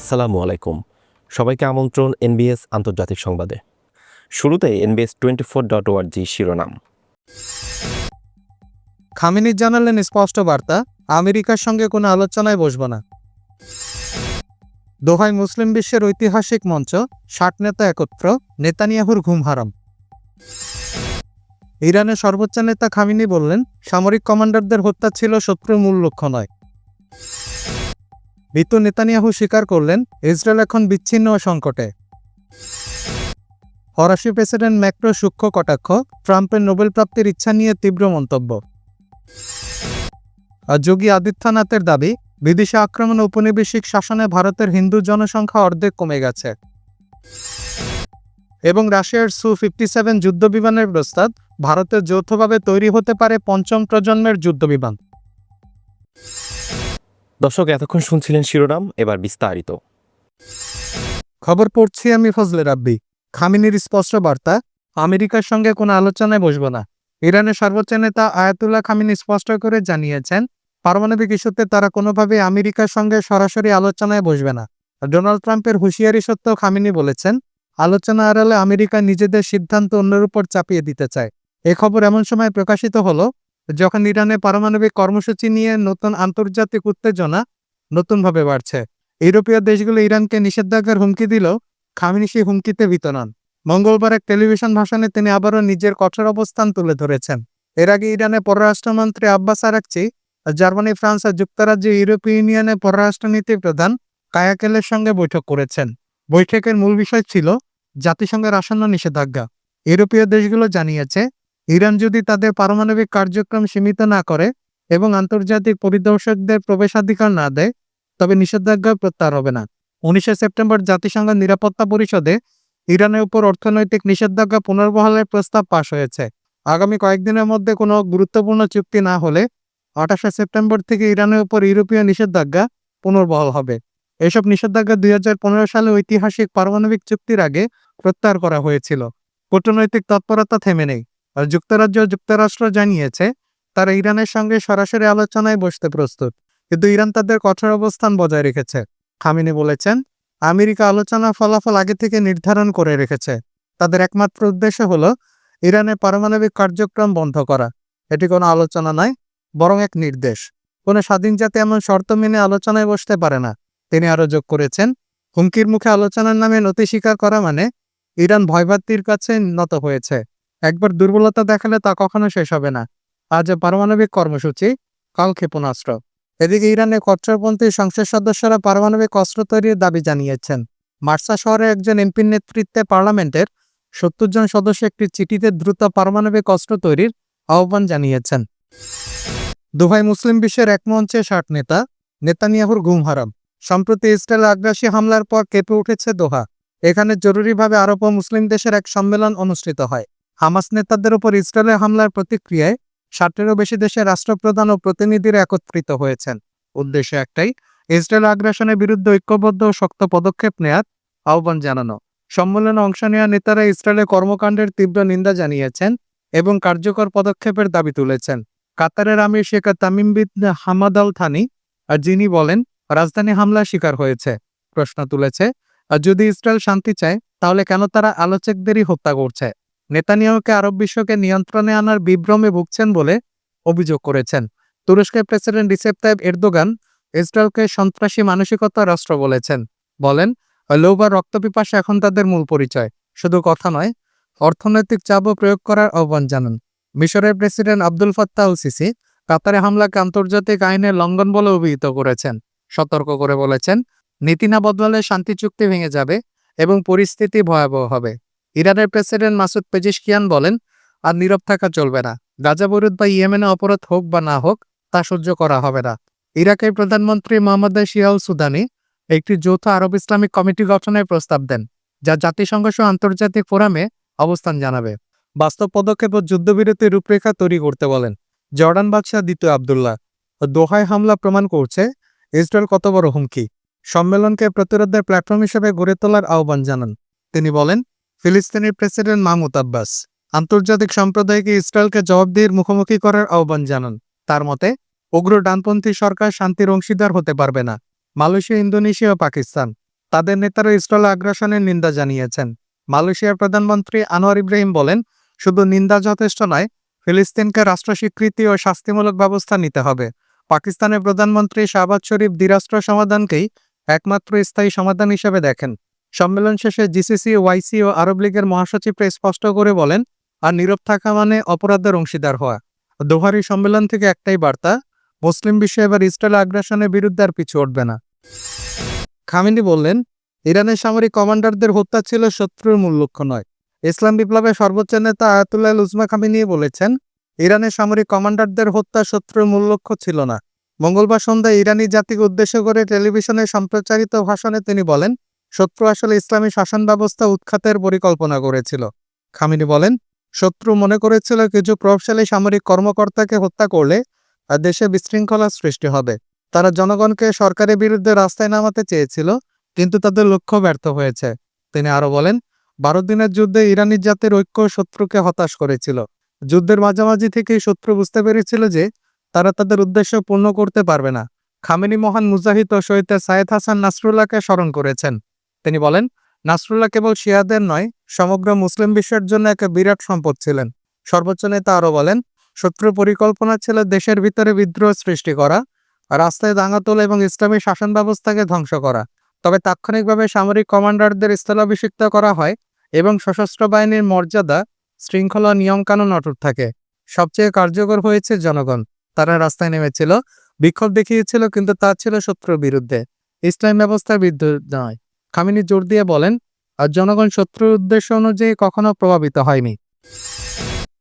আসসালামু আলাইকুম। সবাইকে আমন্ত্রণ এনবিএস আন্তর্জাতিক সংবাদে। শুরুতে এনবিএস টোয়েন্টি ফোর ডট ওয়ার্জি শিরোনাম। খামিনি জানালেন স্পষ্ট বার্তা, আমেরিকার সঙ্গে কোনো আলোচনায় বসব না। দোহায় মুসলিম বিশ্বের ঐতিহাসিক মঞ্চ, ষাট নেতা একত্র, নেতানিয়াহুর ঘুম হারাম। ইরানের সর্বোচ্চ নেতা খামিনি বললেন, সামরিক কমান্ডারদের হত্যা ছিল শত্রুর মূল লক্ষ্য নয়। ঋতু নেতানিয়াহু স্বীকার করলেন, ইসরায়েল এখন বিচ্ছিন্ন সংকটে। ফরাসি প্রেসিডেন্ট ম্যাক্রো সূক্ষ্ম কটাক্ষ, ট্রাম্পের নোবেল প্রাপ্তির ইচ্ছা নিয়ে তীব্র মন্তব্য। আর যোগী আদিত্যনাথের দাবি, বিদেশি আক্রমণ ঔপনিবেশিক শাসনে ভারতের হিন্দু জনসংখ্যা অর্ধেক কমে গেছে। এবং রাশিয়ার সু ফিফটি সেভেন যুদ্ধবিমানের প্রস্তাব, ভারতের যৌথভাবে তৈরি হতে পারে পঞ্চম প্রজন্মের যুদ্ধবিমান। দর্শক, এতক্ষণ শুনছিলেন শিরোনাম, এবার বিস্তারিত। খবর পড়ছি আমি ফজলে রাব্বি। খামিনির স্পষ্ট বার্তা, আমেরিকার সঙ্গে কোনো আলোচনায় বসব না। ইরানের সর্বোচ্চ নেতা আয়াতুল্লাহ খামিনি স্পষ্ট করে জানিয়েছেন, পারমাণবিক ইস্যুতে তারা কোনোভাবে আমেরিকার সঙ্গে সরাসরি আলোচনায় বসবে না। ডোনাল্ড ট্রাম্পের হুঁশিয়ারি সত্ত্বেও খামিনি বলেছেন, আলোচনা আড়ালে আমেরিকা নিজেদের সিদ্ধান্ত অন্যের উপর চাপিয়ে দিতে চায়। এ খবর এমন সময় প্রকাশিত হলো যখন ইরানে পারমাণবিক কর্মসূচি নিয়ে নতুন আন্তর্জাতিক উত্তেজনা নতুনভাবে বাড়ছে, ইউরোপীয় দেশগুলো ইরানকে নিষেধাজ্ঞার হুমকি দিলেও খামিনি সেই হুমকিতে ভীত নন। মঙ্গলবার এক টেলিভিশন ভাষণে তিনি আবারও নিজের কঠোর অবস্থান তুলে ধরেছেন। এর আগে ইরানের পররাষ্ট্রমন্ত্রী আব্বাস আরাকচি, জার্মানি, ফ্রান্স আর যুক্তরাজ্য ইউরোপীয় ইউনিয়নের পররাষ্ট্রনীতি প্রধান কায়াকেলের সঙ্গে বৈঠক করেছেন। বৈঠকের মূল বিষয় ছিল জাতিসংঘের আসন্ন নিষেধাজ্ঞা। ইউরোপীয় দেশগুলো জানিয়েছে ইরান যদি তাদের পারমাণবিক কার্যক্রম সীমিত না করে এবং আন্তর্জাতিক পরিদর্শকদের প্রবেশাধিকার না দেয়, তবে নিষেধাজ্ঞা প্রত্যাহার হবে না। উনিশে সেপ্টেম্বর জাতিসংঘ নিরাপত্তা পরিষদে ইরানের উপর অর্থনৈতিক নিষেধাজ্ঞা পুনর্বহালের প্রস্তাব পাশ হয়েছে। আগামী কয়েকদিনের মধ্যে কোনো গুরুত্বপূর্ণ চুক্তি না হলে আঠাশে সেপ্টেম্বর থেকে ইরানের উপর ইউরোপীয় নিষেধাজ্ঞা পুনর্বহাল হবে। এসব নিষেধাজ্ঞা দুই হাজার পনেরো সালে ঐতিহাসিক পারমাণবিক চুক্তির আগে প্রত্যাহার করা হয়েছিল। কূটনৈতিক তৎপরতা থেমে নেই। যুক্তরাজ্য যুক্তরাষ্ট্র জানিয়েছে, তারা ইরানের সঙ্গে সরাসরি আলোচনায় বসতে প্রস্তুত। কিন্তু ইরান তাদের কঠোর অবস্থান বজায় রেখেছে। খামিনি বলেছেন, আমেরিকা আলোচনার ফলাফল আগে থেকে নির্ধারণ করে রেখেছে। তাদের একমাত্র উদ্দেশ্য হলো ইরানের পারমাণবিক কার্যক্রম বন্ধ করা। এটি কোনো আলোচনা নয়, বরং এক নির্দেশ। কোনো স্বাধীন জাতি এমন শর্ত মেনে আলোচনায় বসতে পারে না। তিনি আরও যোগ করেছেন, হুমকির মুখে আলোচনার নামে নথি স্বীকার করা মানে ইরান ভয়বাত্তির কাছে নত হয়েছে। একবার দুর্বলতা দেখালে তা কখনো শেষ হবে না। আজ পারমাণবিক কর্মসূচি কাল ক্ষেপণাস্ত্র এদিকে ইরানের কট্টরপন্থী সংসদ সদস্যরা পারমাণবিক অস্ত্র তৈরির দাবি জানিয়েছেন। মার্সা শহরে একজন এমপির নেতৃত্বে পার্লামেন্টের সত্তর জন সদস্য একটি চিঠিতে দ্রুত পারমাণবিক অস্ত্র তৈরির আহ্বান জানিয়েছেন। দুবাই মুসলিম বিশ্বের এক মঞ্চে ষাট নেতা, নেতানিয়াহুর ঘুম হারাম। সম্প্রতি ইসরায়েল আগ্রাসী হামলার পর কেঁপে উঠেছে দোহা। এখানে জরুরিভাবে আরব ও মুসলিম দেশের এক সম্মেলন অনুষ্ঠিত হয়। হামাস নেতাদের উপর ইসরায়েলের হামলার প্রতিক্রিয়ায় ষাটেরও বেশি দেশের রাষ্ট্রপ্রধান ও প্রতিনিধিরা একত্রিত হয়েছেন। উদ্দেশ্য একটাই, ইসরায়েল আগ্রাসনের বিরুদ্ধে ঐক্যবদ্ধ ও শক্ত পদক্ষেপ নেয়ার আহ্বান জানানো। সম্মেলনে অংশ নেওয়া নেতারা ইসরায়েলের কর্মকাণ্ডের তীব্র নিন্দা জানিয়েছেন এবং কার্যকর পদক্ষেপের দাবি তুলেছেন। কাতারের আমির Sheikh Tamim bin Hamad Al Thani, আর যিনি বলেন, রাজধানী হামলার শিকার হয়েছে। প্রশ্ন তুলেছে, আর যদি ইসরায়েল শান্তি চায়, তাহলে কেন তারা আলোচকদেরই হত্যা করছে? নেতানিয়াহুকে আরব বিশ্বকে নিয়ন্ত্রণে আনার বিভ্রমে ভুগছেন বলে অভিযোগ করেছেন। তুরস্কের প্রেসিডেন্ট রিসেপ তাইব এরদোগান ইসরায়েলকে সন্ত্রাসী মানসিকতা রাষ্ট্র বলেছেন। বলেন লোভ আর রক্তপিপাসা এখন তাদের মূল পরিচয়। শুধু কথা নয়, অর্থনৈতিক চাপও প্রয়োগ করার আহ্বান জানান। মিশরের প্রেসিডেন্ট আব্দুল ফাত্তাহ সিসি কাতারে হামলাকে আন্তর্জাতিক আইনের লঙ্ঘন বলে অভিহিত করেছেন। সতর্ক করে বলেছেন, নীতি না বদলালে শান্তি চুক্তি ভেঙে যাবে এবং পরিস্থিতি ভয়াবহ হবে। ইরানের প্রেসিডেন্ট মাসুদ পেজিশকিয়ান বলেন, আর নীরব থাকা চলবে না। গাজাবরুদ বা ইয়েমেনে অপরাধ হোক বা না হোক, তা সহ্য করা হবে না। ইরাকের প্রধানমন্ত্রী মোহাম্মদ শিয়াউল সুদানি একটি যৌথ আরব ইসলামিক কমিটি গঠনের প্রস্তাব দেন, যা জাতিসংঘ সহ আন্তর্জাতিক ফোরামে অবস্থান জানাবে। বাস্তব পদক্ষেপ ও যুদ্ধবিরতির রূপরেখা তৈরি করতে বলেন, জর্ডান বাদশাহ দ্বিতীয় আবদুল্লাহ, দোহায় হামলা প্রমাণ করছে ইসরায়েল কত বড় হুমকি। সম্মেলনকে প্রতিরোধের প্ল্যাটফর্ম হিসেবে গড়ে তোলার আহ্বান জানান। তিনি বলেন ফিলিস্তিনের প্রেসিডেন্ট মাহমুদ আব্বাস আন্তর্জাতিক সম্প্রদায়কে ইসরায়েলকে জবাবদিহির মুখোমুখি করার আহ্বান জানান। তার মতে, উগ্র ডানপন্থী সরকার শান্তির অংশীদার হতে পারবে না। মালয়েশিয়া, ইন্দোনেশিয়া ও পাকিস্তান তাদের নেতারা ইসরায়েল আগ্রাসনের নিন্দা জানিয়েছেন। মালয়েশিয়ার প্রধানমন্ত্রী আনোয়ার ইব্রাহিম বলেন, শুধু নিন্দা যথেষ্ট নয়, ফিলিস্তিনকে রাষ্ট্র স্বীকৃতি ও শাস্তিমূলক ব্যবস্থা নিতে হবে। পাকিস্তানের প্রধানমন্ত্রী শাহবাজ শরীফ দ্বিরাষ্ট্র সমাধানকেই একমাত্র স্থায়ী সমাধান হিসেবে দেখেন। সম্মেলন শেষে জিসিসি, ওয়াইসি ও আরব লীগের মহাসচিবরা স্পষ্ট করে বলেন, আর নীরব থাকা মানে অপরাধের অংশীদার হওয়া। দোহারি সম্মেলন থেকে একটাই বার্তা, মুসলিম বিশ্ব এবার ইসরায়েল আগ্রাসনের বিরুদ্ধে আর পিছু উঠবে না। খামিনি বললেন, ইরানের সামরিক কমান্ডারদের হত্যা ছিল শত্রুর মূল লক্ষ্য নয়। ইসলাম বিপ্লবের সর্বোচ্চ নেতা আয়াতুল্লাহ উজমা খামিনি বলেছেন, ইরানের সামরিক কমান্ডারদের হত্যা শত্রুর মূল লক্ষ্য ছিল না। মঙ্গলবার সন্ধ্যায় ইরানি জাতিকে উদ্দেশ্য করে টেলিভিশনে সম্প্রচারিত ভাষণে তিনি বলেন শত্রু আসলে ইসলামী শাসন ব্যবস্থা উৎখাতের পরিকল্পনা করেছিল। খামিনি বলেন, শত্রু মনে করেছিল কিছু প্রভাবশালী সামরিক কর্মকর্তাকে হত্যা করলে দেশে বিশৃঙ্খলা সৃষ্টি হবে। তারা জনগণকে সরকারের বিরুদ্ধে রাস্তায় নামাতে চেয়েছিল, কিন্তু তাদের লক্ষ্য ব্যর্থ হয়েছে। তিনি আরও বলেন, বারো দিনের যুদ্ধে ইরানি জাতির ঐক্য শত্রুকে হতাশ করেছিল। যুদ্ধের মাঝামাঝি থেকেই শত্রু বুঝতে পেরেছিল যে তারা তাদের উদ্দেশ্য পূর্ণ করতে পারবে না। খামেনি মহান মুজাহিদ ও শহীদ সায়েদ হাসান নাসরুল্লাহকে স্মরণ করেছেন। তিনি বলেন, নাসরুল্লাহ কেবল শিয়াদের নয়, সমগ্র মুসলিম বিশ্বের জন্য এক বিরাট সম্পদ ছিলেন। সর্বোচ্চ নেতা আরও বলেন, শত্রু পরিকল্পনা ছিল দেশের ভিতরে বিদ্রোহ সৃষ্টি করা, রাস্তায় দাঙ্গা তোলা এবং ইসলামী শাসন ব্যবস্থাকে ধ্বংস করা। তবে তাৎক্ষণিকভাবে সামরিক কমান্ডারদের স্থলাভিষিক্ত করা হয় এবং সশস্ত্র বাহিনীর মর্যাদা, শৃঙ্খলা, নিয়মকানুন অটুট থাকে। সবচেয়ে কার্যকর হয়েছে জনগণ। তারা রাস্তায় নেমেছিল, বিক্ষোভ দেখিয়েছিল কিন্তু তা ছিল শত্রুর বিরুদ্ধে। ইসলাম ব্যবস্থার বিরুদ্ধে নয়। খামিনি জোর দিয়ে বলেন, আর জনগণ শত্রুর উদ্দেশ্য অনুযায়ী কখনো প্রভাবিত হয়নি।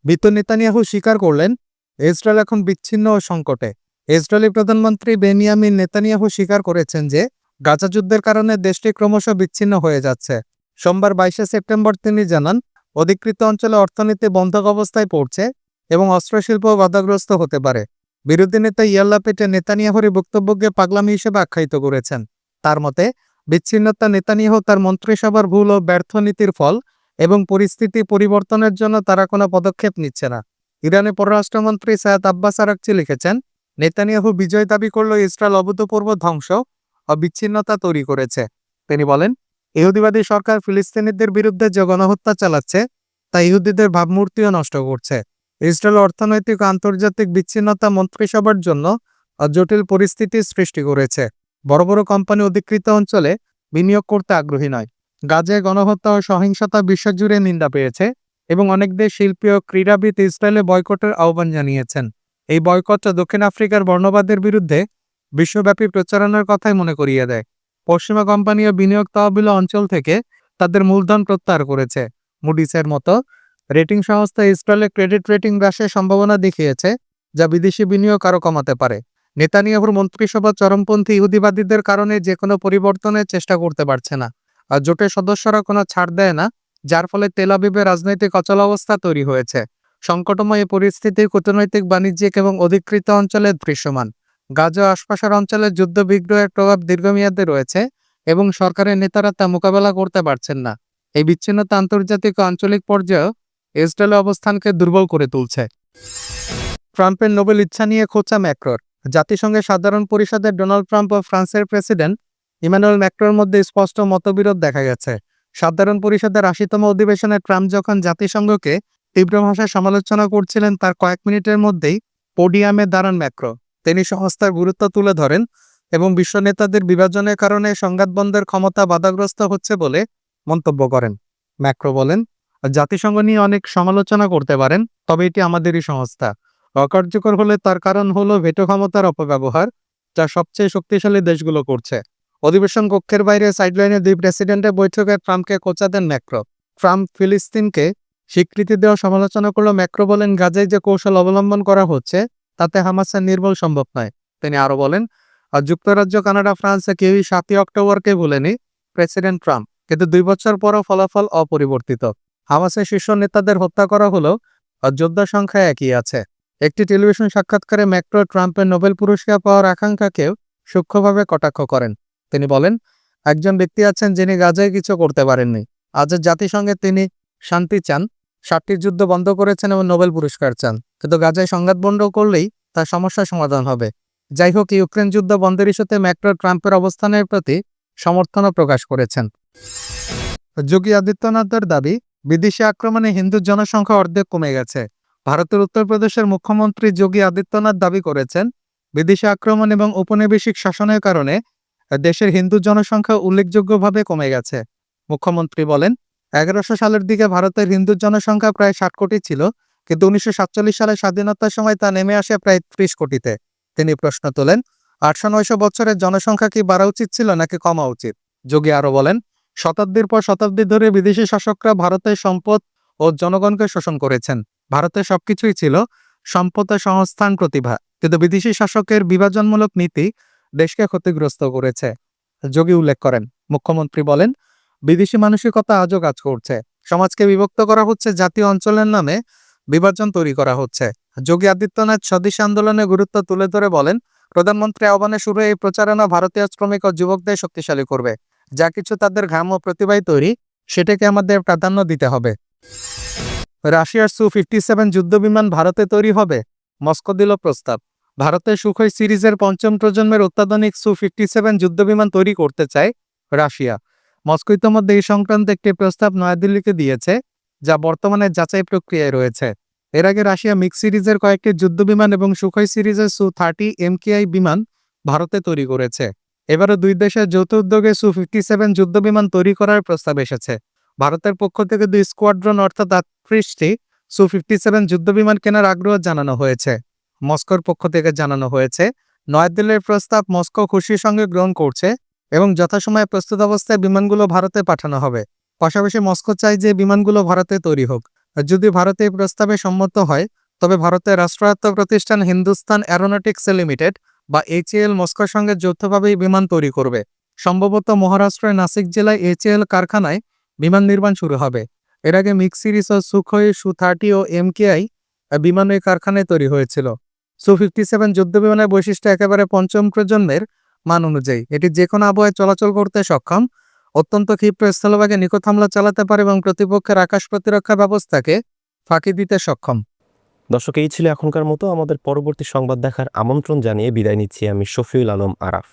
বিত্ত নেতানিয়াহু স্বীকার করলেন, ইসরায়েল এখন বিচ্ছিন্ন ও সংকটে। ইসরায়েলি প্রধানমন্ত্রী বেনিয়ামিন নেতানিয়াহু স্বীকার করেছেন যে, গাজা যুদ্ধের কারণে দেশটি ক্রমশ বিচ্ছিন্ন হয়ে যাচ্ছে। সোমবার বাইশে সেপ্টেম্বর তিনি জানান, অধিকৃত অঞ্চলে অর্থনীতি বন্ধক অবস্থায় পড়ছে এবং অস্ত্রশিল্প বাধাগ্রস্ত হতে পারে। বিরোধী নেতা ইয়াল্লাপেটে নেতানিয়াহুর বক্তব্যকে পাগলামি হিসেবে আখ্যায়িত করেছেন। তার মতে বিচ্ছিন্নতা নেতানিয়াহু তার মন্ত্রিসভার ভুল ও ব্যর্থ নীতির ফল এবং পরিস্থিতি পরিবর্তনের জন্য তারা কোনো পদক্ষেপ নিচ্ছে না। ইরানের পররাষ্ট্রমন্ত্রী সৈয়দ আব্বাস আরাকচি লিখেছেন, নেতানিয়াহু বিজয় দাবি করলেও ইসরায়েল অভূতপূর্ব ধ্বংস ও বিচ্ছিন্নতা তৈরি করেছে। তিনি বলেন, ইহুদিবাদী সরকার ফিলিস্তিনিদের বিরুদ্ধে যে গণহত্যা চালাচ্ছে, তা ইহুদিদের ভাবমূর্তিও নষ্ট করছে। ইসরায়েল অর্থনৈতিক আন্তর্জাতিক বিচ্ছিন্নতা মন্ত্রিসভার জন্য জটিল পরিস্থিতি সৃষ্টি করেছে। বড় বড় কোম্পানি অধিকৃত অঞ্চলে বিনিয়োগ করতে আগ্রহী নয়। গাজে গণহত্যা ও সহিংসতা বিশ্বজুড়ে নিন্দা পেয়েছে এবং অনেক দেশ শিল্পী ও ক্রীড়াবিদ ইসরায়েলে বয়কটের আহ্বান জানিয়েছেন। এই বয়কটটা দক্ষিণ আফ্রিকার বর্ণবাদের বিরুদ্ধে বিশ্বব্যাপী প্রচারণার কথাই মনে করিয়ে দেয়। পশ্চিমা কোম্পানি ও বিনিয়োগ তহবিল অঞ্চল থেকে তাদের মূলধন প্রত্যাহার করেছে। মুডিসের মতো রেটিং সংস্থা ইসরায়েলের ক্রেডিট রেটিং হ্রাসের সম্ভাবনা দেখিয়েছে যা বিদেশি বিনিয়োগ আরও কমাতে পারে। নেতানিয়াহুর মন্ত্রিসভা চরমপন্থী ইহুদিবাদীদের কারণে যে কোনো পরিবর্তনের চেষ্টা করতে পারছে না। আর জোটের সদস্যরা কোনো ছাড় দেয় না, যার ফলে তেল আবিবে রাজনৈতিক অচলাবস্থা তৈরি হয়েছে। সংকটময় এই পরিস্থিতি কূটনৈতিক, বাণিজ্যিক এবং অধিকৃত অঞ্চলে দৃশ্যমান। গাজা আশপাশের অঞ্চলে যুদ্ধ বিগ্রহের প্রভাব দীর্ঘমেয়াদে রয়েছে এবং সরকারের নেতারা তা মোকাবেলা করতে পারছেন না। এই বিচ্ছিন্নতা আন্তর্জাতিক আঞ্চলিক পর্যায়েও ইসরায়েলের অবস্থানকে দুর্বল করে তুলছে। ট্রাম্পের নোবেল ইচ্ছা নিয়ে খোঁচা ম্যাক্রোর। জাতিসংঘের সাধারণ পরিষদের ডোনাল্ড ট্রাম্প ও ফ্রান্সের প্রেসিডেন্ট ইমানুয়েল ম্যাক্রোর মধ্যে স্পষ্ট মতবিরোধ দেখা গেছে। সাধারণ পরিষদের আশিতম অধিবেশনে ট্রাম্প যখন জাতিসংঘকে তীব্র ভাষায় সমালোচনা করছিলেন, তার কয়েক মিনিটের মধ্যেই পোডিয়ামে দাঁড়ান ম্যাক্রো। তিনি সংস্থার গুরুত্ব তুলে ধরেন এবং বিশ্ব নেতাদের বিভাজনের কারণে সংঘাত বন্ধের ক্ষমতা বাধাগ্রস্ত হচ্ছে বলে মন্তব্য করেন। ম্যাক্রো বলেন, জাতিসংঘ নিয়ে অনেক সমালোচনা করতে পারেন, তবে এটি আমাদেরই সংস্থা। অকার্যকর হলে তার কারণ হলো ভেটো ক্ষমতার অপব্যবহার, যা সবচেয়ে শক্তিশালী দেশগুলো করছে। অধিবেশন কক্ষের বাইরে সাইডলাইনে দুই প্রেসিডেন্টের বৈঠকে ট্রাম্পকে কোচা দেন ম্যাক্রো। ট্রাম্প ফিলিস্তিনকে স্বীকৃতি দেওয়া সমালোচনা করল ম্যাক্রো, বলেন, গাজায় যে কৌশল অবলম্বন করা হচ্ছে, তাতে হামাসের নির্মূল সম্ভব নয়। তিনি আরও বলেন, আর যুক্তরাজ্য, কানাডা, ফ্রান্সে কেউই সাতই অক্টোবরকে ভুলেনি প্রেসিডেন্ট ট্রাম্প। কিন্তু দুই বছর পরও ফলাফল অপরিবর্তিত। হামাসের শীর্ষ নেতাদের হত্যা করা হলেও আর যোদ্ধা সংখ্যা একই আছে। একটি টেলিভিশন সাক্ষাৎকারে ম্যাক্রো ট্রাম্পের নোবেল পুরস্কার পাওয়ার আকাঙ্ক্ষাকেও সূক্ষ্মভাবে কটাক্ষ করেন। তিনি বলেন, একজন ব্যক্তি আছেন যিনি গাজায় কিছু করতে পারেননি। আজের জাতিসংঘে তিনি শান্তি চান ষাটটির যুদ্ধ বন্ধ করেছেন এবং নোবেল পুরস্কার চান। কিন্তু গাজায় সংঘাত বন্ধ করলেই তার সমস্যার সমাধান হবে। যাই হোক, ইউক্রেন যুদ্ধ বন্ধের ইস্যুতে ম্যাক্রো ট্রাম্পের অবস্থানের প্রতি সমর্থনও প্রকাশ করেছেন। যোগী আদিত্যনাথের দাবি, বিদেশি আক্রমণে হিন্দু জনসংখ্যা অর্ধেক কমে গেছে। ভারতের উত্তরপ্রদেশের মুখ্যমন্ত্রী যোগী আদিত্যনাথ দাবি করেছেন, বিদেশি আক্রমণ এবং ঔপনিবেশিক শাসনের কারণে দেশের হিন্দু জনসংখ্যা উল্লেখযোগ্যভাবে কমে গেছে। মুখ্যমন্ত্রী বলেন, এগারোশো সালের দিকে ভারতের হিন্দু জনসংখ্যা প্রায় ষাট কোটি ছিল, কিন্তু উনিশশো সাতচল্লিশ সালে স্বাধীনতার সময় তা নেমে আসে প্রায় ত্রিশ কোটিতে। তিনি প্রশ্ন তোলেন, আটশো নয়শো বছরের জনসংখ্যা কি বাড়া উচিত ছিল নাকি কমা উচিত? যোগী আরও বলেন, শতাব্দীর পর শতাব্দী ধরে বিদেশি শাসকরা ভারতের সম্পদ ও জনগণকে শোষণ করেছেন। ভারতে সবকিছুই ছিল সম্পদ সংস্থান প্রতিভা। কিন্তু বিদেশি শাসকের বিভাজনমূলক নীতি দেশকে ক্ষতিগ্রস্ত করেছে, যোগী উল্লেখ করেন। মুখ্যমন্ত্রী বলেন, বিদেশি মানসিকতা আজও কাজ করছে। সমাজকে বিভক্ত করা হচ্ছে, জাতীয় অঞ্চলের নামে বিভাজন তৈরি করা হচ্ছে। যোগী আদিত্যনাথ স্বদেশী আন্দোলনের গুরুত্ব তুলে ধরে বলেন, প্রধানমন্ত্রী আহ্বানে শুরু এই প্রচারণা ভারতীয় শ্রমিক ও যুবকদের শক্তিশালী করবে। যা কিছু তাদের ঘাম ও প্রতিভায় তৈরি, সেটাকে আমাদের প্রাধান্য দিতে হবে। রাশিয়ার সু ফিফটি সেভেন যুদ্ধবিমান ভারতে তৈরি হবে, মস্কো দিল প্রস্তাব। ভারতের সুখই সিরিজের পঞ্চম প্রজন্মের অত্যাধুনিক সু ফিফটি সেভেন যুদ্ধবিমান তৈরি করতে চায় রাশিয়া। মস্কো ইতোমধ্যে এই সংক্রান্ত একটি প্রস্তাব নয়াদিল্লিকে দিয়েছে, যা বর্তমানে যাচাই প্রক্রিয়ায় রয়েছে। এর আগে রাশিয়া মিক্স সিরিজের কয়েকটি যুদ্ধবিমান এবং সুখই সিরিজের সু থার্টি এমকেআই বিমান ভারতে তৈরি করেছে। এবারও দুই দেশের যৌথ উদ্যোগে সু ফিফটি সেভেন যুদ্ধবিমান তৈরি করার প্রস্তাব এসেছে। ভারতের পক্ষ থেকে দুই স্কোয়াড্রন, অর্থাৎ আটত্রিশটি সু ফিফটি সেভেন যুদ্ধবিমান কেনার আগ্রহ জানানো হয়েছে। মস্কোর পক্ষ থেকে জানানো হয়েছে নয়াদিল্লির প্রস্তাব মস্কো খুশির সঙ্গে গ্রহণ করছে এবং যথাসময়ে প্রস্তুত অবস্থায় বিমানগুলো ভারতে পাঠানো হবে। পাশাপাশি মস্কো চায় যে বিমানগুলো ভারতে তৈরি হোক। যদি ভারতে এই প্রস্তাবে সম্মত হয়, তবে ভারতের রাষ্ট্রায়ত্ত প্রতিষ্ঠান হিন্দুস্তান অ্যারোনটিক্স লিমিটেড বা এইচএল মস্কোর সঙ্গে যৌথভাবে বিমান তৈরি করবে। সম্ভবত মহারাষ্ট্রের নাসিক জেলায় এইচএল কারখানায় বিমান নির্মাণ শুরু হবে। এর আগে মিক্স সিরিজ ও সুখই সু থার্টি ও এমকেআই ওই কারখানায় তৈরি হয়েছিল। সু ফিফটি সেভেন যুদ্ধ বিমানের বৈশিষ্ট্য একেবারে পঞ্চম প্রজন্মের মান অনুযায়ী। এটি যে কোনো আবহাওয়ায় চলাচল করতে সক্ষম, অত্যন্ত ক্ষিপ্র স্থলভাগে নিখুঁত হামলা চালাতে পারে এবং প্রতিপক্ষের আকাশ প্রতিরক্ষা ব্যবস্থাকে ফাঁকি দিতে সক্ষম। দর্শক, এই ছিল এখনকার মতো। আমাদের পরবর্তী সংবাদ দেখার আমন্ত্রণ জানিয়ে বিদায় নিচ্ছি আমি শফিউল আলম আরাফ।